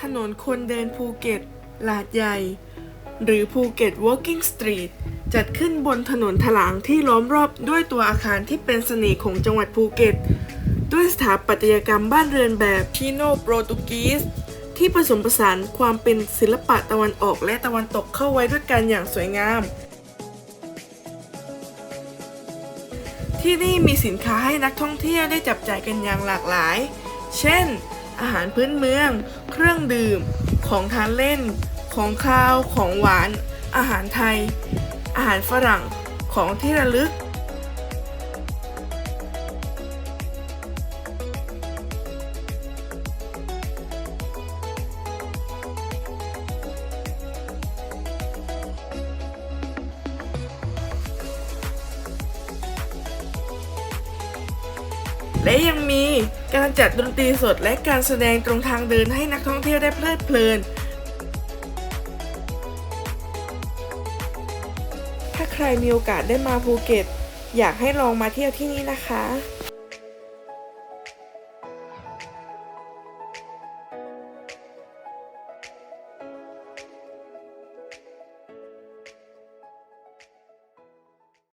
ถนนคนเดินภูเก็ตลาดใหญ่ หรือภูเก็ต Walking Street จัดขึ้นบนถนนถลางที่ล้อมรอบด้วยตัวอาคารที่เป็นเสน่ห์ของจังหวัดภูเก็ต ด้วยสถาปัตยกรรมบ้านเรือนแบบชิโนโปรตุกีสที่ผสมผสานความเป็นศิลปะตะวันออกและตะวันตกเข้าไว้ด้วยกันอย่างสวยงาม ที่นี่มีสินค้าให้นักท่องเที่ยวได้จับจ่ายกันอย่างหลากหลาย เช่น อาหารพื้นเมือง เครื่องดื่ม ของทานเล่น ของข้าว ของหวาน อาหารไทย อาหารฝรั่ง ของที่ระลึก และยังมีการจัดดนตรีสดและการแสดงตรงทางเดินให้นักท่องเที่ยวได้เพลิดเพลิน ถ้าใครมีโอกาสได้มาภูเก็ต อยากให้ลองมาเที่ยวที่นี่นะคะ